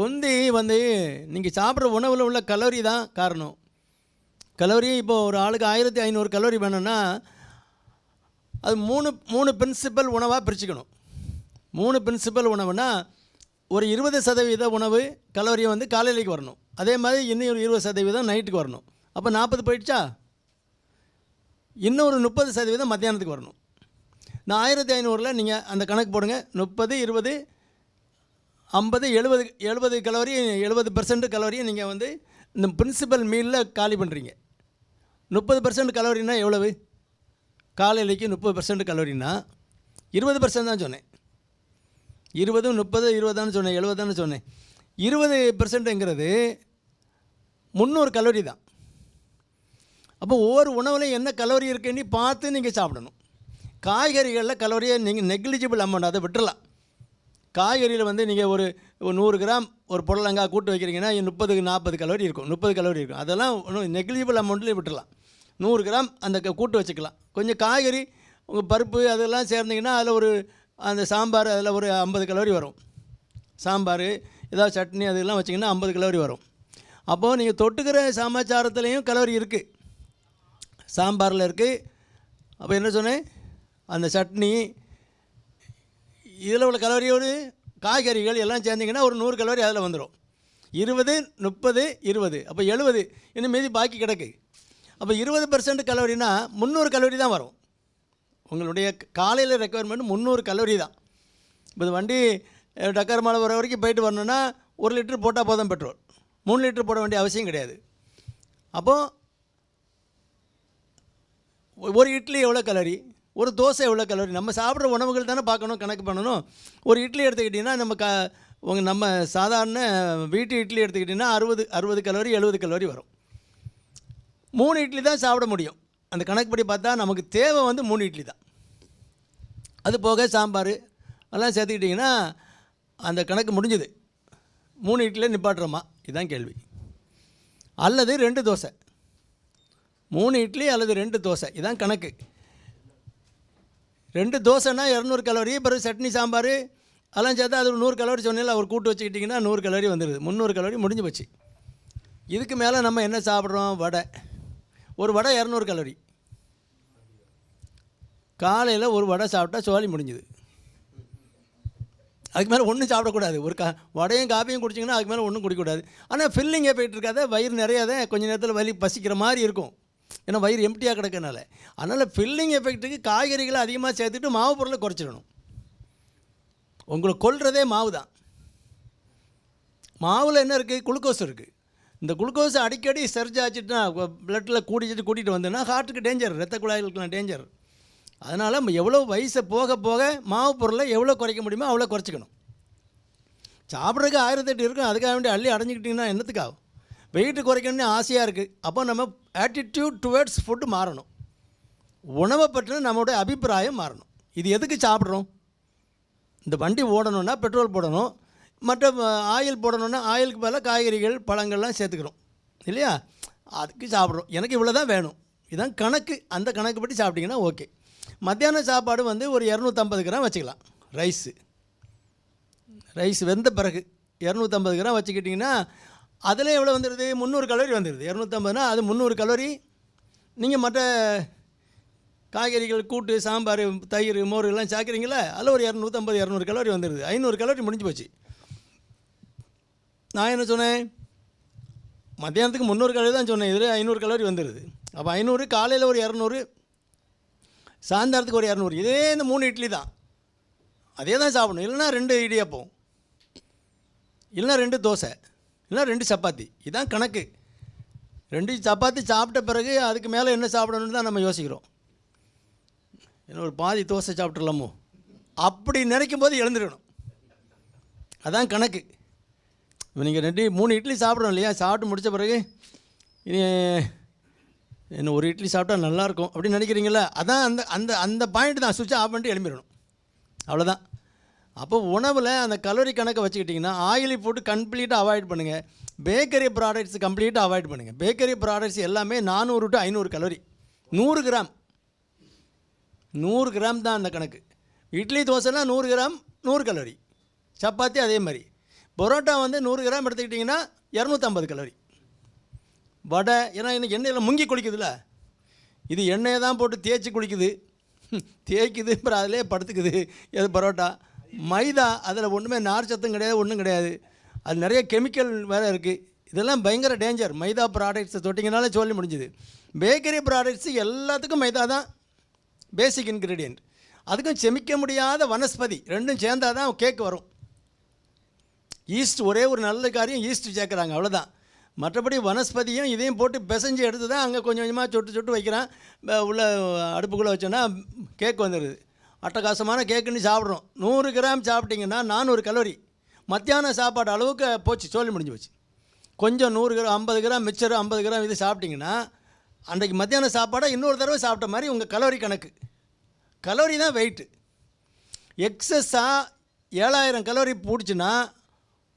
தொந்தி வந்து நீங்கள் சாப்பிட்ற உணவில் உள்ள கலோரி தான் காரணம். கலோரி இப்போ ஒரு ஆளுக்கு ஆயிரத்தி ஐநூறு கலோரி வேணும்னா அது மூணு மூணு பிரின்சிபல் உணவாக பிரிச்சுக்கணும். மூணு பிரின்சிபல் உணவுனா ஒரு இருபது சதவீத உணவு கலோரி வந்து காலையிலைக்கு வரணும். அதே மாதிரி இன்னும் ஒரு இருபது சதவீதம் நைட்டுக்கு வரணும். அப்போ நாற்பது போயிடுச்சா? இன்னும் ஒரு முப்பது சதவீதம் மத்தியானத்துக்கு வரணும். நான் ஆயிரத்தி ஐநூறில் நீங்கள் அந்த கணக்கு போடுங்க. முப்பது இருபது ஐம்பது எழுபது எழுபது கலோரி எழுபது பர்சன்ட் கலோரியை நீங்கள் வந்து இந்த பிரின்சிபல் மீலில் காலி பண்ணுறீங்க முப்பது பர்சன்ட் கலோரினா எவ்வளவு? காலையிலைக்கு முப்பது பர்சன்ட் கலோரினா இருபது பர்சன்ட் தான் சொன்னேன். இருபது முப்பது இருபதான்னு சொன்னேன் எழுபதான்னு சொன்னேன். இருபது பர்சன்ட்டுங்கிறது முந்நூறு கலோரி தான். அப்போ ஒவ்வொரு உணவுலையும் என்ன கலோரி இருக்குன்னு பார்த்து நீங்கள் சாப்பிடணும். காய்கறிகளில் கலோரியை நீங்கள் நெக்லிஜிபிள் அமௌண்ட் அதை விட்டுடலாம் காய்கறியில் வந்து நீங்கள் ஒரு நூறு கிராம் ஒரு புடலங்காய் கூட்டு வைக்கிறீங்கன்னா முப்பதுக்கு நாற்பது கலோரி இருக்கும். முப்பது கலோரி இருக்கும். அதெல்லாம் ஒன்றும் நெக்லிஜிபிள் அமௌண்ட்லேயே விட்டுடலாம் நூறு கிராம் அந்த க- கூட்டு வச்சுக்கலாம். கொஞ்சம் காய்கறி உங்கள் பருப்பு அதெல்லாம் சேர்ந்தீங்கன்னா அதில் ஒரு அந்த சாம்பார் அதில் ஒரு ஐம்பது கலோரி வரும். சாம்பார் ஏதாவது சட்னி அதெல்லாம் வச்சிங்கன்னா ஐம்பது கலோரி வரும். அப்போது நீங்கள் தொட்டுக்கிற சமாச்சாரத்துலேயும் கலோரி இருக்குது சாம்பாரில் இருக்குது அப்போ என்ன சொன்னேன்? அந்த சட்னி இதில் உள்ள கலோரியோடு காய்கறிகள் எல்லாம் சேர்ந்தீங்கன்னா ஒரு நூறு கலோரி அதில் வந்துடும். இருபது முப்பது இருபது. அப்போ எழுபது. இன்னும் மீதி பாக்கி கிடக்கு. அப்போ இருபது பர்சன்ட் கலோரினா முந்நூறு கலோரி தான் வரும். உங்களுடைய காலையில் ரெக்குவயர்மெண்ட் முந்நூறு கலோரி தான். இப்போ வண்டி டக்கர் மலை வர வரைக்கும் போயிட்டு வரணுன்னா ஒரு லிட்டர் போட்டால் போதும் பெட்ரோல். மூணு லிட்டர் போட வேண்டிய அவசியம் கிடையாது. அப்போது ஒரு இட்லி எவ்வளோ கலோரி? ஒரு தோசை எவ்வளோ கலோரி நம்ம சாப்பிட்ற உணவுகள் தானே பார்க்கணும் கணக்கு பண்ணணும். ஒரு இட்லி எடுத்துக்கிட்டிங்கன்னா நம்ம க உங்கள் நம்ம சாதாரண வீட்டு இட்லி எடுத்துக்கிட்டிங்கன்னா அறுபது அறுபது கலோரி எழுபது கலோரி வரும். மூணு இட்லி தான் சாப்பிட முடியும். அந்த கணக்குப்படி பார்த்தா நமக்கு தேவை வந்து மூணு இட்லி தான். அது போக சாம்பார் அதெல்லாம் சேர்த்துக்கிட்டிங்கன்னா அந்த கணக்கு முடிஞ்சுது. மூணு இட்லியில் நிப்பாட்டுறோமா? இதுதான் கேள்வி. அல்லது ரெண்டு தோசை. மூணு இட்லி அல்லது ரெண்டு தோசை. இதுதான் கணக்கு. ரெண்டு தோசைன்னா இரநூறு கலோரி பிறகு சட்னி சாம்பார் அதெல்லாம் சேர்த்தா அது ஒரு நூறு கலோரி சொன்னீங்களா அவர் கூட்டு வச்சுக்கிட்டிங்கன்னா நூறு கலோரி வந்துடுது முந்நூறு கலோரி முடிஞ்சு போச்சு. இதுக்கு மேலே நம்ம என்ன சாப்பிட்றோம்? வடை. ஒரு வடை இரநூறு கலோரி காலையில் ஒரு வடை சாப்பிட்டா சோழி முடிஞ்சுது. அதுக்கு மேலே ஒன்றும் சாப்பிடக்கூடாது. ஒரு கா வடையும் காப்பியும் குடிச்சிங்கன்னா அதுக்கு மேலே ஒன்றும் குடிக்கக்கூடாது. ஆனால் ஃபில்லிங்கே போயிட்டு இருக்காத வயிறு நிறையாத கொஞ்சம் நேரத்தில் வலி பசிக்கிற மாதிரி இருக்கும். ஏன்னா வயிறு எம்டியாக கிடக்கனால அதனால் ஃபில்லிங் எஃபெக்ட்டுக்கு காய்கறிகளை அதிகமாக சேர்த்துட்டு மாவு பொருளை குறைச்சிடணும். உங்களை கொல்றதே மாவு தான். மாவில் என்ன இருக்குது குளுக்கோஸ் இருக்குது இந்த குளுக்கோஸ் அடிக்கடி சர்ஜ் ஆச்சுட்டுனா பிளட்டில் கூடிச்சிட்டு கூட்டிகிட்டு வந்தோன்னா ஹார்ட்டுக்கு டேஞ்சர் ரத்த குழாய்களுக்குலாம் டேஞ்சர் அதனால் நம்ம எவ்வளோ வயசை போக போக மாவு பொருளை எவ்வளோ குறைக்க முடியுமோ அவ்வளோ குறைச்சிக்கணும். சாப்பிட்றதுக்கு ஆயிரத்தெட்டு இருக்கும். அதுக்காக வேண்டி அள்ளி அடைஞ்சிக்கிட்டிங்கன்னா என்னத்துக்காகும்? வெயிட்டு குறைக்கணும்னு ஆசையாக இருக்குது அப்போ நம்ம ஆட்டிடியூட் டுவேர்ட்ஸ் ஃபுட்டு மாறணும். உணவை பற்றின நம்மளுடைய அபிப்பிராயம் மாறணும். இது எதுக்கு சாப்பிட்றோம்? இந்த வண்டி ஓடணும்னா பெட்ரோல் போடணும். மற்ற ஆயில் போடணுன்னா ஆயிலுக்கு பதிலாக காய்கறிகள் பழங்கள்லாம் சேர்த்துக்கிறோம். இல்லையா? அதுக்கு சாப்பிட்றோம். எனக்கு இவ்வளோ தான் வேணும். இதுதான் கணக்கு. அந்த கணக்கு பற்றி சாப்பிட்டிங்கன்னா ஓகே. மத்தியான சாப்பாடு வந்து ஒரு இரநூத்தம்பது கிராம் வச்சுக்கலாம். ரைஸு. ரைஸ் வெந்த பிறகு இரநூத்தம்பது கிராம் வச்சுக்கிட்டிங்கன்னா அதில் எவ்வளோ வந்துடுது முந்நூறு கலோரி வந்துடுது இரநூத்தம்பதுனா அது முந்நூறு கலோரி. நீங்கள் மற்ற காய்கறிகள் கூட்டு சாம்பார் தயிர் மோர் எல்லாம் சாக்கிறீங்களா? அதில் ஒரு இரநூத்தம்பது இரநூறு கலோரி வந்துடுது ஐநூறு கலோரி முடிஞ்சு போச்சு. நான் என்ன சொன்னேன்? மத்தியானத்துக்கு முந்நூறு கலோரி தான் சொன்னேன். இதில் ஐநூறு கலோரி வந்துடுது அப்போ ஐநூறு காலையில் ஒரு இரநூறு சாயந்தரத்துக்கு ஒரு இரநூறு. இதே இந்த மூணு இட்லி தான். அதே தான் சாப்பிடணும். இல்லைன்னா ரெண்டு இடியாப்பம். இல்லைன்னா ரெண்டு தோசை. இல்லைன்னா ரெண்டு சப்பாத்தி. இதான் கணக்கு. ரெண்டு சப்பாத்தி சாப்பிட்ட பிறகு அதுக்கு மேலே என்ன சாப்பிடணும்னு தான் நம்ம யோசிக்கிறோம். என்ன ஒரு பாதி தோசை சாப்பிட்றலாமோ அப்படி நினைக்கும் போது எழுந்துருக்கணும். அதான் கணக்கு. இப்போ நீங்கள் ரெண்டு மூணு இட்லி சாப்பிட்றோம் இல்லையா? சாப்பிட்டு முடித்த பிறகு இனி என்ன ஒரு இட்லி சாப்பிட்டா நல்லாயிருக்கும் அப்படின்னு நினைக்கிறீங்களா அதான் அந்த அந்த அந்த பாயிண்ட் தான். சுவிட்ச் ஆஃப் பண்ணிட்டு எழும்பிடணும். அவ்வளோதான் அப்போ உணவில் அந்த கலோரி கணக்கை வச்சுக்கிட்டிங்கன்னா ஆயிலி போட்டு கம்ப்ளீட்டாக அவாய்ட் பண்ணுங்கள் பேக்கரி ப்ராடக்ட்ஸ் கம்ப்ளீட்டாக அவாய்ட் பண்ணுங்கள் பேக்கரி ப்ராடக்ட்ஸ் எல்லாமே நானூறு டு ஐநூறு கலோரி. நூறு கிராம். நூறு கிராம் தான் அந்த கணக்கு. இட்லி தோசைனா நூறு கிராம் நூறு கலோரி. சப்பாத்தி அதே மாதிரி. பரோட்டா வந்து நூறு கிராம் எடுத்துக்கிட்டிங்கன்னா இரநூத்தம்பது கலோரி. வடை ஏன்னா இன்னைக்கு எண்ணெயில் முங்கி குளிக்குதுல்ல. இது எண்ணெயை தான் போட்டு தேய்ச்சி குளிக்குது. தேய்க்குது அப்புறம் அதிலே படுத்துக்குது. எது பரோட்டா? மைதா அதில் ஒன்றுமே நார் சத்தும் கிடையாது ஒன்றும் கிடையாது. அது நிறைய கெமிக்கல் வேறு இருக்குது இதெல்லாம் பயங்கர டேஞ்சர் மைதா ப்ராடக்ட்ஸை தொட்டிங்கனாலே சொல்லி முடிஞ்சுது. பேக்கரி ப்ராடக்ட்ஸ் எல்லாத்துக்கும் மைதா தான் பேசிக் இன்க்ரீடியன்ட் அதுக்கும் செமிக்க முடியாத வனஸ்பதி ரெண்டும் சேர்ந்தால் தான் கேக் வரும். ஈஸ்ட் ஒரே ஒரு நல்ல காரியம் ஈஸ்ட் சேர்க்குறாங்க அவ்வளோதான் மற்றபடி வனஸ்பதியும் இதையும் போட்டு பிசைஞ்சு எடுத்து தான் அங்கே கொஞ்சம் கொஞ்சமாக சொட்டு சொட்டு வைக்கிறான். உள்ள அடுப்புக்குள்ளே வச்சோன்னா கேக் வந்துடுது அட்டகாசமான கேக்குன்னு சாப்பிட்றோம். நூறு கிராம் சாப்பிட்டிங்கன்னா நானூறு கலோரி. மத்தியான சாப்பாடு அளவுக்கு போச்சு சோழி முடிஞ்சு போச்சு. கொஞ்சம் நூறு கிராம் ஐம்பது கிராம் மிச்சர் ஐம்பது கிராம் இது சாப்பிட்டிங்கன்னா அன்றைக்கு மத்தியான சாப்பாடை இன்னொரு தடவை சாப்பிட்ட மாதிரி உங்கள் கலோரி கணக்கு. கலோரி தான் வெயிட்டு எக்ஸஸ்ஸாக ஏழாயிரம் கலோரி பிடிச்சின்னா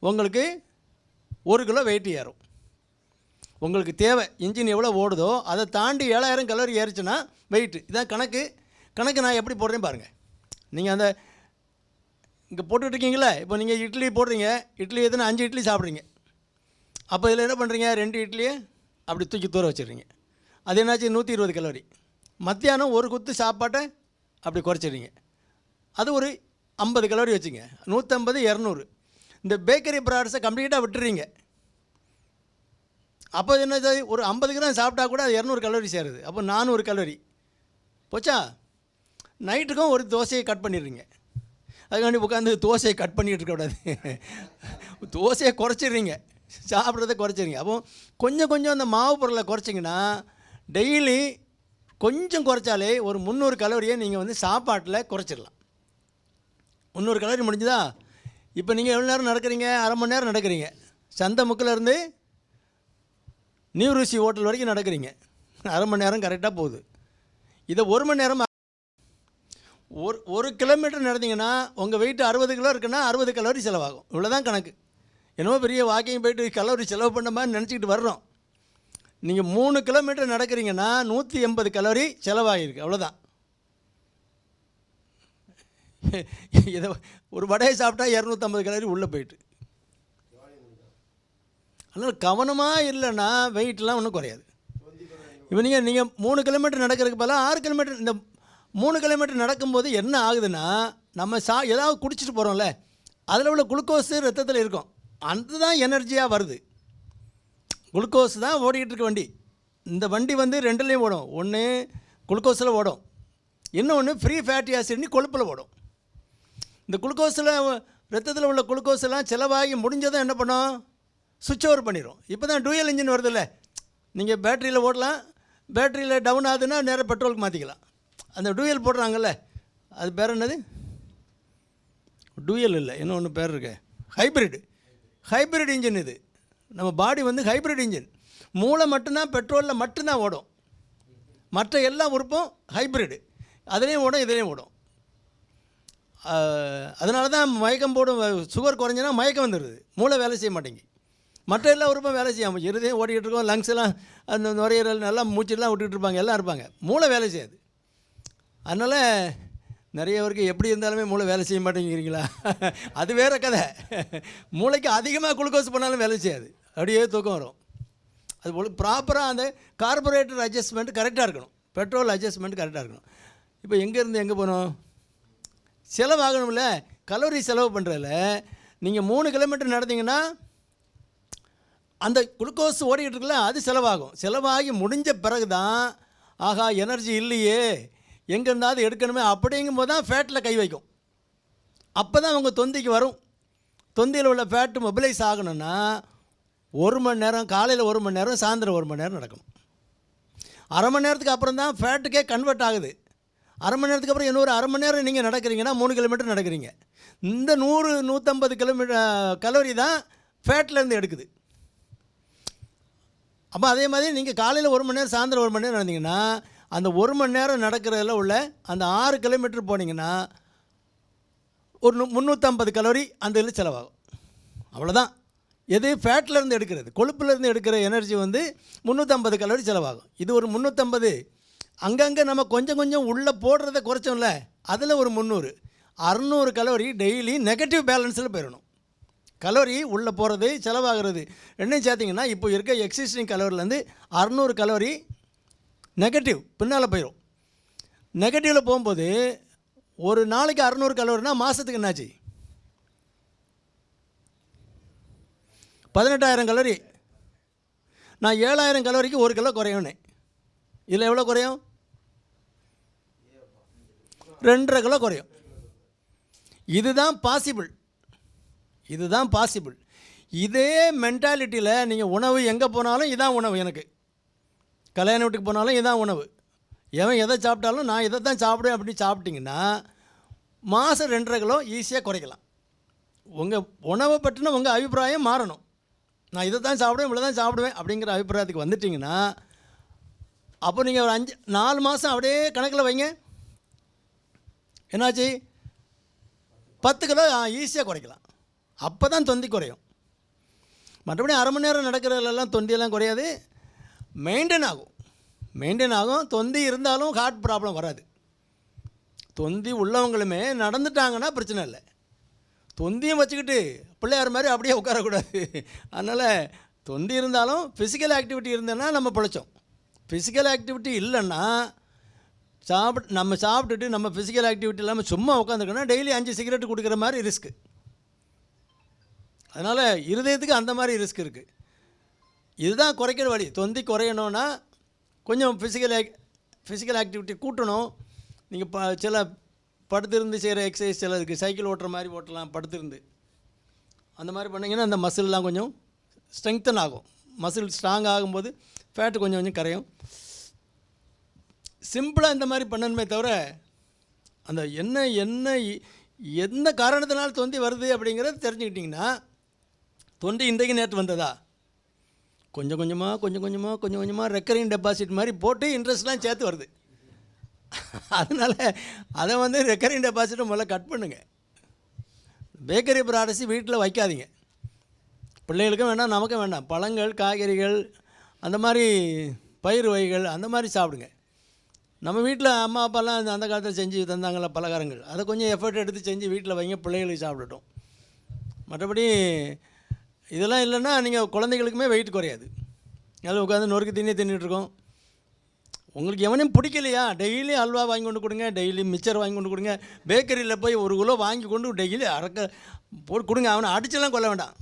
உங்களுக்கு ஒரு கிலோ வெயிட் ஏறும். உங்களுக்கு தேவை இன்ஜின் எவ்வளோ ஓடுதோ அதை தாண்டி ஏழாயிரம் கலோரி ஏறிச்சுன்னா வெயிட்டு இதான் கணக்கு. கணக்கு நான் எப்படி போடுறேன் பாருங்கள் நீங்கள் அந்த இங்கே போட்டுட்டு இருக்கீங்களே இப்போ நீங்கள் இட்லி போடுறீங்க இட்லி எதுனா அஞ்சு இட்லி சாப்பிட்றீங்க. அப்போ இதில் என்ன பண்ணுறீங்க ரெண்டு இட்லியை அப்படி தூக்கி தூர வச்சிடுறீங்க. அது என்னாச்சு? நூற்றி இருபது கலோரி. மத்தியானம் ஒரு குத்து சாப்பாட்டை அப்படி குறைச்சிடுறீங்க. அது ஒரு ஐம்பது கலோரி வச்சுங்க. நூற்றம்பது இரநூறு. இந்த பேக்கரி ப்ராடக்ட்ஸை கம்ப்ளீட்டாக விட்டுறீங்க. அப்போ என்னது ஒரு ஐம்பது கிராம் சாப்பிட்டா கூட அது இரநூறு கலோரி சேருது. அப்போ நானூறு கலோரி. போச்சா? நைட்டுக்கும் ஒரு தோசையை கட் பண்ணிடுறீங்க. அதுக்காண்டி உட்காந்து தோசையை கட் பண்ணிகிட்டு இருக்கக்கூடாது தோசையை குறைச்சிடுறீங்க. சாப்பிட்றத குறைச்சிடுங்க அப்போ கொஞ்சம் கொஞ்சம் அந்த மாவு பொருளை குறைச்சிங்கன்னா டெய்லி கொஞ்சம் குறைச்சாலே ஒரு முந்நூறு கலோரியை நீங்கள் வந்து சாப்பாட்டில் குறைச்சிடலாம். முந்நூறு கலோரி முடிஞ்சுதா? இப்போ நீங்கள் எவ்வளோ நேரம் நடக்கிறீங்க? அரை மணி நேரம் நடக்கிறீங்க. சந்தை முக்கிலேருந்து நியூ ருசி ஹோட்டல் வரைக்கும் நடக்கிறீங்க. அரை மணி நேரம் கரெக்டாக போகுது. இதை ஒரு மணி நேரம் ஒரு ஒரு கிலோமீட்டர் நடந்தீங்கன்னா உங்கள் வெயிட் அறுபது கிலோ இருக்குன்னா அறுபது கலோரி செலவாகும். இவ்வளோதான் கணக்கு. என்னமோ பெரிய வாக்கிங் போயிட்டு கலோரி செலவு பண்ண மாதிரி நினச்சிக்கிட்டு வர்றோம். நீங்கள் மூணு கிலோமீட்டர் நடக்கிறீங்கன்னா நூற்றி எண்பது கலோரி செலவாகிருக்கு அவ்வளோதான் இதை ஒரு வடையை சாப்பிட்டா இரநூத்தம்பது கலோரி உள்ளே போயிட்டு. அதனால் கவனமாக இல்லைன்னா வெயிட்லாம் ஒன்றும் குறையாது. இப்போ நீங்கள் நீங்கள் மூணு கிலோமீட்டர் நடக்கிறதுக்கு பதிலாக ஆறு கிலோமீட்டர் இந்த மூணு கிலோமீட்டர் நடக்கும்போது என்ன ஆகுதுன்னா நம்ம சா ஏதாவது குடிச்சிட்டு போகிறோம்ல அதில் உள்ள குளுக்கோஸு ரத்தத்தில் இருக்கும். அதுதான் எனர்ஜியாக வருது. குளுக்கோஸ் தான் ஓடிக்கிட்டு இருக்க வண்டி. இந்த வண்டி வந்து ரெண்டுலேயும் ஓடும். ஒன்று குளுக்கோஸில் ஓடும். இன்னொன்று ஃப்ரீ ஃபேட்டி ஆசிட்னு கொழுப்பில் ஓடும். இந்த குளுக்கோஸில் ரத்தத்தில் உள்ள குளுக்கோஸ் எல்லாம் செலவாகி முடிஞ்சதும் என்ன பண்ணும்? சுவிட்ச் ஓவர் பண்ணிடும் இப்போ தான் டூயல் இன்ஜின் வருதுல்ல நீங்கள் பேட்டரியில் ஓடலாம். பேட்டரியில் டவுன் ஆகுதுன்னா நேராக பெட்ரோலுக்கு மாற்றிக்கலாம் அந்த டூயல் போடுறாங்கல்ல அது பேர் என்னது? டூயல் இல்லை இன்னும் ஒன்று பேர் இருக்கு. ஹைப்ரிட் ஹைப்ரிட் இன்ஜின் இது. நம்ம பாடி வந்து ஹைப்ரிட் இன்ஜின் மூளை மட்டும்தான் பெட்ரோலில் மட்டும்தான் ஓடும். மற்ற எல்லா உறுப்பும் ஹைப்ரிடு அதுலேயும் ஓடும் இதுலேயும் ஓடும். அதனால தான் மயக்கம் போடும் சுகர் குறைஞ்சினா மயக்கம் வந்துடுது மூளை வேலை செய்ய மாட்டேங்கி மற்ற எல்லா உறுப்பும் வேலை செய்யாமல் இருதயம் ஓடிக்கிட்டு இருக்கோம் லங்ஸ் எல்லாம் அந்த நுரையீரல் நல்லா மூச்செல்லாம் விட்டுக்கிட்டு இருப்பாங்க எல்லாம் இருப்பாங்க. மூளை வேலை செய்யாது. அதனால் நிறைய பேருக்கு எப்படி இருந்தாலுமே மூளை வேலை செய்ய மாட்டேங்கிறீங்களா? அது வேறு கதை. மூளைக்கு அதிகமாக குளுக்கோஸ் பண்ணாலும் வேலை செய்யாது. அப்படியே தூக்கம் வரும். அது போல் ப்ராப்பராக அந்த கார்பரேட்டர் அட்ஜஸ்ட்மெண்ட் கரெக்டாக இருக்கணும். பெட்ரோல் அட்ஜஸ்ட்மெண்ட் கரெக்டாக இருக்கணும். இப்போ எங்கேருந்து எங்கே போகணும்? செலவாகணும்ல. கலோரி செலவு பண்ணுறதுல நீங்கள் மூணு கிலோமீட்டர் நடந்தீங்கன்னா அந்த குளுக்கோஸ் ஓடிக்கிட்டு இருக்குல்ல அது செலவாகும். செலவாகி முடிஞ்ச பிறகு தான் ஆகா எனர்ஜி இல்லையே. எங்கே இருந்தாவது எடுக்கணுமே அப்படிங்கும்போது தான் ஃபேட்டில் கை வைக்கும். அப்போ தான் அவங்க தொந்திக்கு வரும். தொந்தியில் உள்ள ஃபேட்டு மொபிலைஸ் ஆகணும்னா ஒரு மணி நேரம் காலையில் ஒரு மணி நேரம் சாயந்தரம் ஒரு மணி நேரம் நடக்கணும். அரை மணி நேரத்துக்கு அப்புறம் தான் ஃபேட்டுக்கே கன்வெர்ட் ஆகுது. அரை மணி நேரத்துக்கு அப்புறம் இன்னொரு அரை மணி நேரம் நீங்கள் நடக்கிறீங்கன்னா மூணு கிலோமீட்டர் நடக்கிறீங்க. இந்த நூறு நூற்றம்பது கிலோமீட்டர் கலோரி தான் ஃபேட்லேருந்து எடுக்குது. அப்போ அதே மாதிரி நீங்கள் காலையில் ஒரு மணி நேரம் சாயந்தரம் ஒரு மணி நேரம் நடந்தீங்கன்னா அந்த ஒரு மணி நேரம் நடக்கிறதுல உள்ள அந்த ஆறு கிலோமீட்டர் போனீங்கன்னா ஒரு முந்நூற்றம்பது கலோரி அந்த இதில் செலவாகும். அவ்வளோதான் எது? ஃபேட்லேருந்து எடுக்கிறது. கொழுப்புலேருந்து எடுக்கிற எனர்ஜி வந்து முந்நூற்றம்பது கலோரி செலவாகும். இது ஒரு முந்நூற்றம்பது அங்கங்கே நம்ம கொஞ்சம் கொஞ்சம் உள்ளே போடுறத குறைச்சோம்ல அதில் ஒரு முந்நூறு. அறநூறு கலோரி டெய்லி நெகட்டிவ் பேலன்ஸில் போயிடணும். கலோரி உள்ளே போகிறது செலவாகிறது. ரெண்டையும் சேர்த்திங்கன்னா இப்போ இருக்க எக்ஸிஸ்டிங் கலோரிலேருந்து அறநூறு கலோரி நெகட்டிவ் பின்னால் போயிடும் நெகட்டிவில் போகும்போது ஒரு நாளைக்கு அறநூறு கலோரினா மாதத்துக்கு என்னாச்சு? பதினெட்டாயிரம் கலோரி. நான் ஏழாயிரம் கலோரிக்கு ஒரு கிலோ குறையும்னே. இதில் எவ்வளோ குறையும்? ரெண்டரை கிலோ குறையும். இதுதான் பாசிபிள் இதுதான் பாசிபிள் இதே மென்டாலிட்டியில் நீங்கள் உணவு எங்கே போனாலும் இதான் உணவு எனக்கு. கல்யாண வீட்டுக்கு போனாலும் இதான் உணவு. எவன் எதை சாப்பிட்டாலும் நான் இதை தான் சாப்பிடுவேன் அப்படின்னு சாப்பிட்டிங்கன்னா மாதம் ரெண்டரை கிலோ ஈஸியாக குறைக்கலாம். உங்கள் உணவை பற்றின உங்கள் அபிப்பிராயம் மாறணும். நான் இதை தான் சாப்பிடுவேன் இவ்வளோ தான் சாப்பிடுவேன் அப்படிங்கிற அபிப்பிராயத்துக்கு வந்துட்டிங்கன்னா அப்போ நீங்கள் ஒரு அஞ்சு நாலு மாதம் அப்படியே கணக்கில் வைங்க. என்னாச்சு? பத்து கிலோ ஈஸியாக குறைக்கலாம். அப்போ தான் தொந்தி குறையும். மற்றபடி அரை மணி நேரம் நடக்கிறதுலாம் தொந்தியெல்லாம் குறையாது. மெயின்டைன் ஆகும் மெயின்டைன் ஆகும் தொந்தி இருந்தாலும் ஹார்ட் ப்ராப்ளம் வராது. தொந்தி உள்ளவங்களுமே நடந்துட்டாங்கன்னா பிரச்சனை இல்லை. தொந்தியும் வச்சுக்கிட்டு பிள்ளையார் மாதிரி அப்படியே உட்காரக்கூடாது. அதனால் தொந்தி இருந்தாலும் ஃபிசிக்கல் ஆக்டிவிட்டி இருந்தேன்னா நம்ம பிழைச்சோம். ஃபிசிக்கல் ஆக்டிவிட்டி இல்லைன்னா சாப்பிட் நம்ம சாப்பிட்டுட்டு நம்ம ஃபிசிக்கல் ஆக்டிவிட்டி இல்லாமல் சும்மா உட்காந்துருக்கோன்னா டெய்லி அஞ்சு சிகரெட் கொடுக்குற மாதிரி ரிஸ்க்கு அதனால் இருதயத்துக்கு அந்த மாதிரி ரிஸ்க் இருக்குது இதுதான் குறைக்கிற வழி. தொந்தி குறையணும்னா கொஞ்சம் ஃபிசிக்கல் ஆக் ஃபிசிக்கல் ஆக்டிவிட்டி கூட்டணும். நீங்கள் ப சில படுத்திருந்து செய்கிற எக்ஸசைஸ் சில இருக்குது சைக்கிள் ஓட்டுற மாதிரி ஓட்டலாம் படுத்திருந்து. அந்த மாதிரி பண்ணிங்கன்னா அந்த மசில்லாம் கொஞ்சம் ஸ்ட்ரெங்தன் ஆகும். மசில் ஸ்ட்ராங் ஆகும்போது ஃபேட்டு கொஞ்சம் கொஞ்சம் கரையும். சிம்பிளாக இந்த மாதிரி பண்ணணுமே தவிர அந்த என்ன என்ன எந்த காரணத்தினால தொந்தி வருது அப்படிங்கிறத தெரிஞ்சுக்கிட்டிங்கன்னா தொண்டி இன்றைக்கு நேற்று வந்ததா? கொஞ்சம் கொஞ்சமாக கொஞ்சம் கொஞ்சமாக கொஞ்சம் கொஞ்சமாக ரெக்கரிங் டெபாசிட் மாதிரி போட்டு இன்ட்ரெஸ்ட்லாம் சேர்த்து வருது. அதனால் அதை வந்து ரெக்கரிங் டெபாசிட்டை முதல்ல கட் பண்ணுங்கள் பேக்கரி ப்ராடக்ட்ஸ் வீட்டில் வைக்காதீங்க. பிள்ளைகளுக்கும் வேண்டாம் நமக்கும் வேண்டாம். பழங்கள் காய்கறிகள் அந்த மாதிரி பயிர் வகைகள் அந்த மாதிரி சாப்பிடுங்க. நம்ம வீட்டில் அம்மா அப்பாலாம் அந்த- அந்த காலத்தில் செஞ்சு தந்தாங்கள பலகாரங்கள். அதை கொஞ்சம் எஃபர்ட் எடுத்து செஞ்சு வீட்டில் வைங்க பிள்ளைகளுக்கு சாப்பிடட்டும். மற்றபடி இதெல்லாம் இல்லைன்னா நீங்கள் குழந்தைகளுக்குமே வெயிட் குறையாது. நல்லா உட்காந்து நொறுக்கு தின்னே தின்னுட்டுருக்கோம் உங்களுக்கு எவனையும் பிடிக்கலையா? டெய்லி அல்வா வாங்கி கொண்டு கொடுங்க டெய்லி மிச்சர் வாங்கி கொண்டு கொடுங்க. பேக்கரியில் போய் ஒரு கிலோ வாங்கி கொண்டு டெய்லி அறக்க போட்டு கொடுங்க. அவனை அடிச்செல்லாம் கொல்ல வேண்டாம்.